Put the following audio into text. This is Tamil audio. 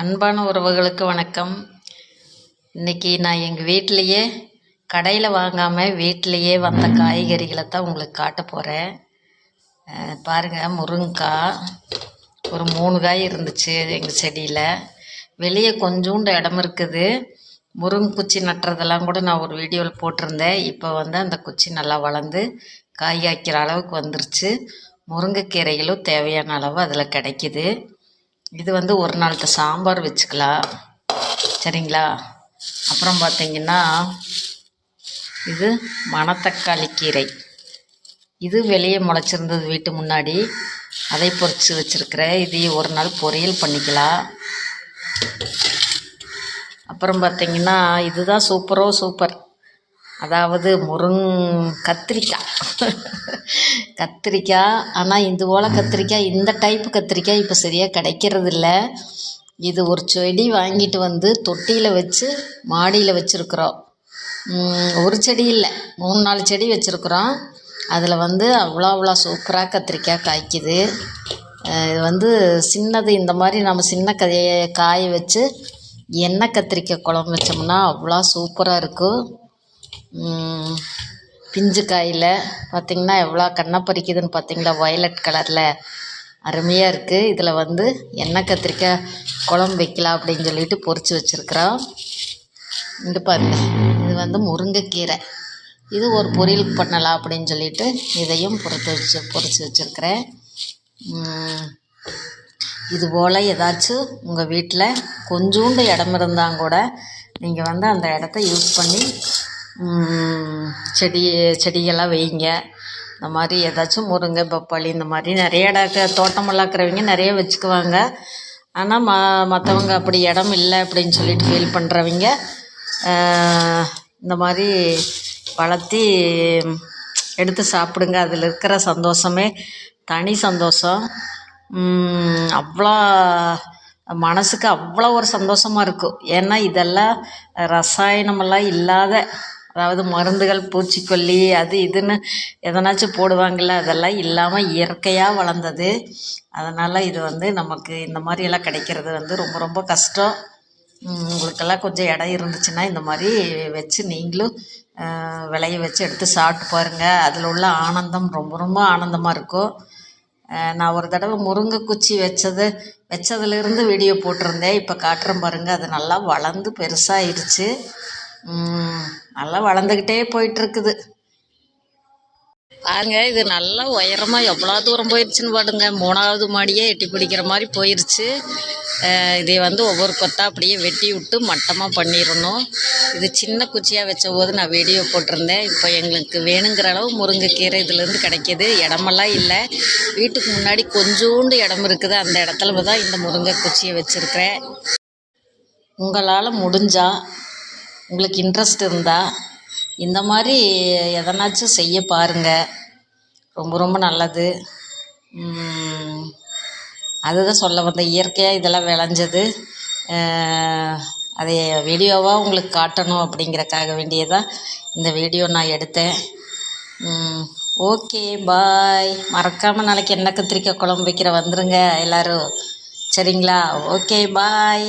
அன்பான உறவுகளுக்கு வணக்கம். இன்றைக்கி நான் எங்கள் வீட்டிலையே கடையில் வாங்காமல் வீட்டிலையே வந்த காய்கறிகளை தான் உங்களுக்கு காட்ட போகிறேன் பாருங்கள் முருங்கைக்காய் ஒரு மூணு காய் இருந்துச்சு எங்கள் செடியில். வெளியே கொஞ்சோண்டு இடம் இருக்குது. முருங்கை குச்சி நட்டுறதெல்லாம் கூட நான் ஒரு வீடியோவில் போட்டிருந்தேன். இப்போ வந்து அந்த குச்சி நல்லா வளர்ந்து காய் காய்க்கிற அளவுக்கு வந்துருச்சு. முருங்கைக்கீரைகளும் தேவையான அளவு அதில் கிடைக்கிது. இது வந்து ஒரு நாளுக்கு சாம்பார் வச்சுக்கலாம் சரிங்களா? அப்புறம் பார்த்தீங்கன்னா இது மணத்தக்காளி கீரை. இது வெளியே முளைச்சிருந்தது வீட்டு முன்னாடி. அதை பொறிச்சு வச்சுருக்கிறேன். இதையும் ஒரு நாள் பொரியல் பண்ணிக்கலாம் அப்புறம் பார்த்தீங்கன்னா இதுதான் சூப்பரோ சூப்பர். அதாவது முருங் கத்திரிக்காய் கத்திரிக்காய் ஆனால் இது போல் கத்திரிக்காய் இந்த டைப்பு கத்திரிக்காய் இப்போ சரியாக கிடைக்கிறது இல்லை இது ஒரு செடி வாங்கிட்டு வந்து தொட்டியில் வச்சு மாடியில் வச்சுருக்குறோம். ஒரு செடி இல்லை. மூணு நாலு செடி வச்சுருக்குறோம். அதில் வந்து அவ்வளோ அவ்வளோ சூப்பராக கத்திரிக்காய் காய்க்குது. இது வந்து சின்னது இந்த மாதிரி நம்ம சின்ன கதையை காய வச்சு எண்ணெய் கத்திரிக்காய் குழம்பு வச்சோம்னா அவ்வளோ சூப்பராக இருக்கும். பிஞ்சு காயில் பார்த்திங்கன்னா எவ்வளோ கண்ணை பறிக்குதுன்னு பார்த்திங்களா வயலட் கலரில் அருமையாக இருக்குது இதில் வந்து எண்ணெய் கத்திரிக்காய் குழம்பு வைக்கலாம் அப்படின்னு சொல்லிட்டு பொறிச்சு வச்சுருக்குறோம். இங்கே பாருங்க. இது வந்து முருங்கைக்கீரை. இது ஒரு பொரியல் பண்ணலாம் அப்படின்னு சொல்லிட்டு இதையும் பொறுத்து வச்சு பொறிச்சு வச்சுருக்கிறேன். இது போல் ஏதாச்சும் உங்கள் வீட்டில் கொஞ்சோண்டு இடம் இருந்தால் கூட நீங்கள் வந்து அந்த இடத்த யூஸ் பண்ணி செடி செடியெல்லாம் வைங்க. இந்த மாதிரி ஏதாச்சும் முருங்கை பப்பாளி இந்த மாதிரி நிறைய இடம் தோட்டமெல்லாம் இருக்கிறவங்க நிறைய வச்சுக்குவாங்க. ஆனால் ம மற்றவங்க அப்படி இடம் இல்லை அப்படின்னு சொல்லிட்டு ஃபீல் பண்ணுறவங்க இந்த மாதிரி வளர்த்தி எடுத்து சாப்பிடுங்க. அதில் இருக்கிற சந்தோஷமே தனி சந்தோஷம். அவ்வளோ மனதுக்கு அவ்வளோ ஒரு சந்தோஷமாக இருக்கும். ஏன்னா இதெல்லாம் ரசாயனமெல்லாம் இல்லாத அதாவது மருந்துகள் பூச்சிக்கொல்லி அது இதுன்னு எதனாச்சும் போடுவாங்கள்ல அதெல்லாம் இல்லாமல் இயற்கையாக வளர்ந்தது. அதனால் இது வந்து நமக்கு இந்த மாதிரியெல்லாம் கிடைக்கிறது வந்து ரொம்ப ரொம்ப கஷ்டம். உங்களுக்கெல்லாம் கொஞ்சம் இடம் இருந்துச்சுன்னா இந்த மாதிரி வச்சு நீங்களும் விளைய வச்சு எடுத்து சாப்பிட்டு பாருங்கள் அதில் உள்ள ஆனந்தம் ரொம்ப ரொம்ப ஆனந்தமாக இருக்கும். நான் ஒரு தடவை முருங்கை குச்சி வச்சது வச்சதுலேருந்து வீடியோ போட்டிருந்தேன். இப்போ காட்டுறேன் பாருங்கள் அது நல்லா வளர்ந்து பெருசாகிடுச்சு நல்லா வளர்ந்துக்கிட்டே போயிட்டுருக்குது. பாருங்க இது நல்லா உயரமாக எவ்வளோ தூரம் போயிடுச்சுன்னு பாடுங்க மூணாவது மாடியே எட்டி பிடிக்கிற மாதிரி போயிடுச்சு இதை வந்து ஒவ்வொரு கொத்தா அப்படியே வெட்டி விட்டு மட்டமாக பண்ணிடணும். இது சின்ன குச்சியாக வச்ச போது நான் வீடியோ போட்டிருந்தேன். இப்போ எங்களுக்கு வேணுங்கிற அளவு முருங்கைக்கீரை இதுலேருந்து கிடைக்கிது. இடமெல்லாம் இல்லை. வீட்டுக்கு முன்னாடி கொஞ்சோண்டு இடம் இருக்குது. அந்த இடத்துல தான் இந்த முருங்கை குச்சியை வச்சுருக்கிறேன். உங்களால் முடிஞ்சால் உங்களுக்கு இன்ட்ரெஸ்ட் இருந்தால் இந்த மாதிரி எதனாச்சும் செய்ய பாருங்கள் ரொம்ப ரொம்ப நல்லது. அதுதான் சொல்ல வந்த இயற்கையாக இதெல்லாம் விளைஞ்சது. அதை வீடியோவாக உங்களுக்கு காட்டணும் அப்படிங்கிறக்காக வேண்டியதான் இந்த வீடியோ நான் எடுத்தேன். ஓகே பாய் மறக்காமல் நாளைக்கு என்ன கத்திரிக்காய் குழம்பு வைக்கிற வந்துருங்க எல்லோரும். சரிங்களா? Okay bye